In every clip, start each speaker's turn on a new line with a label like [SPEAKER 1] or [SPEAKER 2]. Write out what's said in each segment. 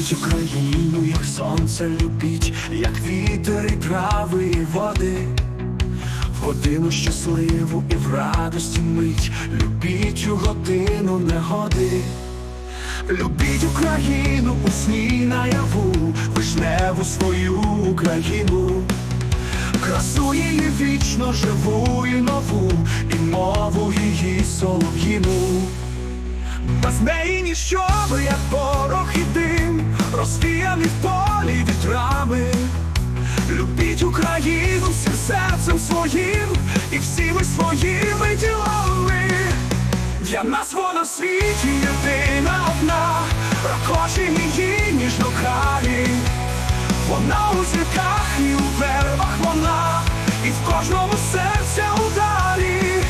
[SPEAKER 1] Україну, як сонце любіть, як вітер і трави і води. Годину щасливу і в радості мить, любіть у годину негоди. Любіть Україну у сні наяву, вишневу свою Україну, красу її вічно живу і нову, і мову її солов'їну. Без неї ніщо би, як серцем своїм і всіми своїми ділами. Для нас вона в світі єдина одна, ракочі її ніжно кралі. Вона у зірках і у вербах вона, і в кожному серця удалі.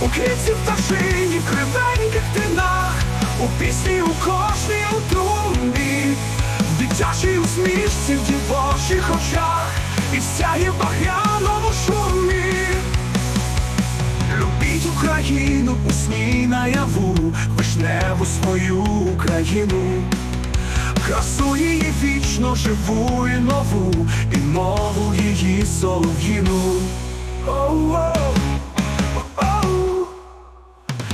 [SPEAKER 1] У квітці пташині, в кривеньких тинах, у пісні у кожній у трумбі, в дитячій усмішці, в дівочих очах, і сяє в наяву, вишневу свою Україну, красу її вічно живу і нову, і мову її солов'їну.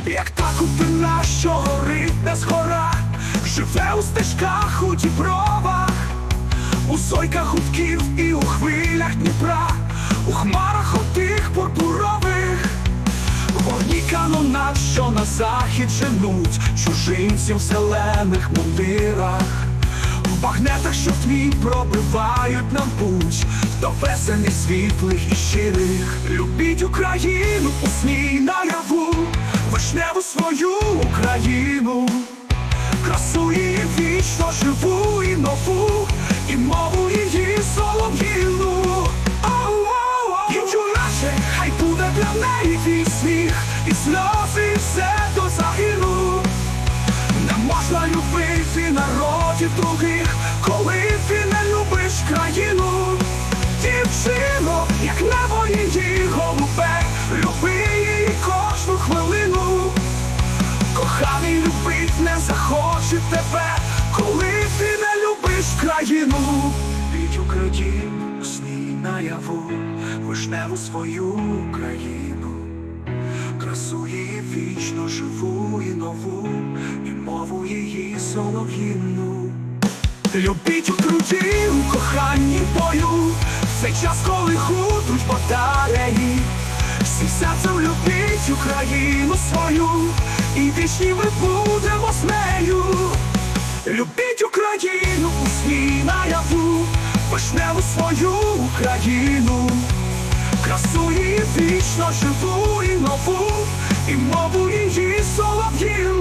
[SPEAKER 1] Як та купина, що горить не згора, живе у стежках, у дібровах, у сойках гудків і у хвилях Дніпра, у хмарах отих пурпурових, вогні канонат, що на захід женуть, чужинців в зелених мундирах, в багнетах, що тьмі пробивають нам путь, до веселих світлих і щирих. Любіть Україну у сні наяву, вишневу свою Україну, красу її вічно живу і нову, і мову її солов'їну. Ау-ау-ау. Дівчу наше, хай буде для неї твій і сльози, все до загину. Не можна любити народів других, коли ти не любиш країну. Дівчино, як небо її голубе, люби її кожну хвилину. Коханий любить не захоче тебе, коли ти не любиш країну. Любіть Україну, сні наяву, вишневу свою Україну. Красу вічно живу і нову, і мову її солов'їну. Любіть у труді, у коханні бою, в цей час, коли гудуть батареї, всім серцем любіть Україну свою, і вічні ми будемо з нею. Любіть Україну у сні наяву, вишневу свою Україну, красу її вічно живу і нову, і мову її солов'їну.